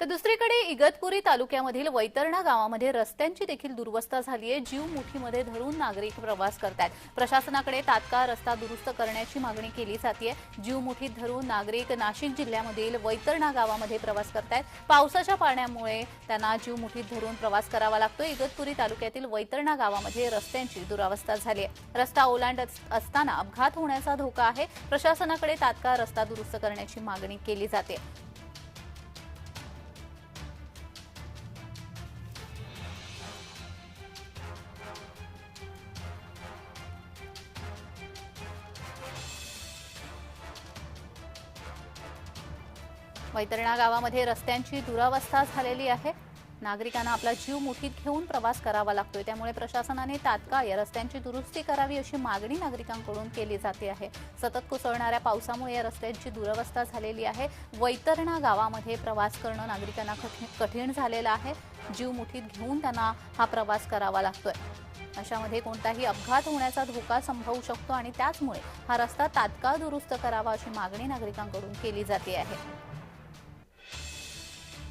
तर दुसरीकडे इगतपुरी तालुक्यामधील वैतरणा गावामध्ये रस्त्यांची देखील दुर्वस्था झाली आहे. जीव मुठीमध्ये धरून नागरिक प्रवास करतात प्रशासनाकडे तात्काळ रस्ता दुरुस्त करण्याची मागणी केली जाते जीव मुठीत धरून नागरिक नाशिक जिल्ह्यामधील वैतरणा गावामध्ये प्रवास करतात पावसाच्या पाण्यामुळे त्यांना जीव मुठीत धरून प्रवास करावा लागतो इगतपुरी तालुक्यातील वैतरणा गावामध्ये रस्त्यांची दुरावस्था झाली आहे. रस्ता ओलांडत असताना अपघात होण्याचा धोका आहे. प्रशासनाकडे तात्काळ रस्ता दुरुस्त करण्याची मागणी केली जाते. वैतरणा गावामध्ये रस्त्यांची दुरावस्था झालेली आहे. नागरिकांना आपला जीव मुठीत घेऊन प्रवास करावा लागतोय. त्यामुळे प्रशासनाने तात्काळ या रस्त्यांची दुरुस्ती करावी अशी मागणी नागरिकांकडून केली जाते आहे. सतत कोसळणाऱ्या पावसामुळे या रस्त्यांची दुरवस्था झालेली आहे. वैतरणा गावामध्ये प्रवास करणं नागरिकांना कठीण कठीण झालेलं आहे. जीव मुठीत घेऊन त्यांना हा प्रवास करावा लागतोय. अशामध्ये कोणताही अपघात होण्याचा धोका संभवू शकतो आणि त्याचमुळे हा रस्ता तात्काळ दुरुस्त करावा अशी मागणी नागरिकांकडून केली जाते आहे.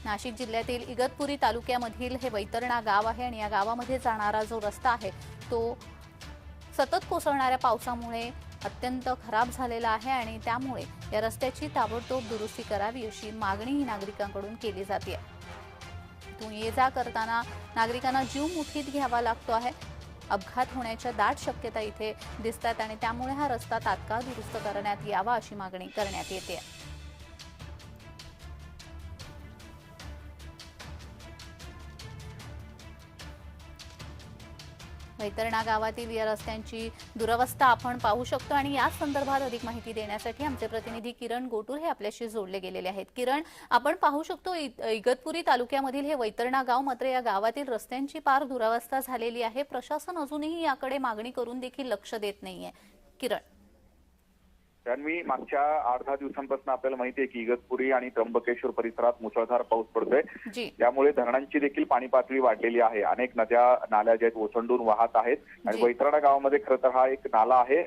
नाशिक जिल्ह्यातील इगतपुरी तालुक्यामधील हे वैतरणा गाव आहे आणि या गावामध्ये जाणारा जो रस्ता आहे तो सतत कोसळणाऱ्या पावसामुळे अत्यंत खराब झालेला आहे आणि त्यामुळे या रस्त्याची ताबडतोब दुरुस्ती करावी अशी मागणीही नागरिकांकडून केली जाते. इथून ये जा करताना नागरिकांना जीव मुठीत घ्यावा लागतो आहे. अपघात होण्याच्या दाट शक्यता इथे दिसतात आणि त्यामुळे हा रस्ता तात्काळ दुरुस्त करण्यात यावा अशी मागणी करण्यात येते. वैतरणा गावातील या रस्त्यांची दुरवस्था आपण पाहू शकतो आणि या संदर्भात अधिक माहिती देण्यासाठी आमचे प्रतिनिधी किरण गोटूर हे आपल्याशी जोडले गेलेले आहेत. किरण आपण पाहू शकतो इ- इगतपुरी तालुक्यामधील हे वैतरणा गाव मात्र या गावातील रस्त्यांची पार दुरावस्था झालेली आहे. प्रशासन अजूनही याकडे मागणी करून देखील लक्ष देत नाहीये. किरण. मी मागच्या आठ दहा दिवसांपासून आपल्याला माहिती आहे की इगतपुरी आणि त्र्यंबकेश्वर परिसरात मुसळधार पाऊस पडतोय. त्यामुळे धरणांची देखील पाणी पातळी वाढलेली आहे. अनेक नद्या नाल्या ज्या आहेत ओसंडून वाहत आहेत. आणि. वैतरणा गावामध्ये खरं तर हा एक नाला आहे.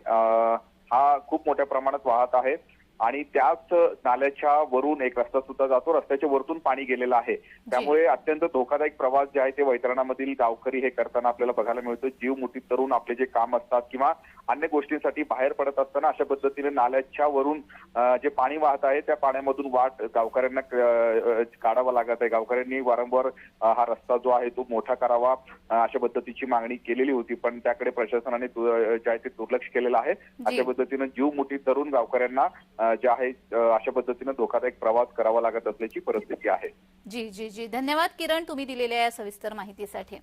हा खूप मोठ्या प्रमाणात वाहत आहे. आणि त्याच नाल्याच्या वरून एक रस्ता सुद्धा जातो. रस्त्याच्या वरतून पाणी गेलेलं आहे. त्यामुळे अत्यंत धोकादायक प्रवास जे आहे ते वैतरणामधील गावकरी हे करताना आपल्याला बघायला मिळतो. जीव मुठीत तरुण आपले जे काम असतात किंवा अन्य गोष्टींसाठी बाहेर पडत असताना अशा पद्धतीने नाल्याच्या वरून जे पाणी वाहत आहे त्या पाण्यामधून वाट गावकऱ्यांना काढावा लागत आहे. गावकऱ्यांनी वारंवार हा रस्ता जो आहे तो मोठा करावा अशा पद्धतीची मागणी केलेली होती. पण त्याकडे प्रशासनाने जे आहे ते दुर्लक्ष केलेलं आहे. अशा पद्धतीनं जीव मुठीत धरून गावकऱ्यांना जे आहे अशा पद्धतीनं धोकादायक प्रवास करावा लागत असल्याची परिस्थिती आहे. जी जी जी. धन्यवाद किरण तुम्ही दिलेल्या या सविस्तर माहितीसाठी.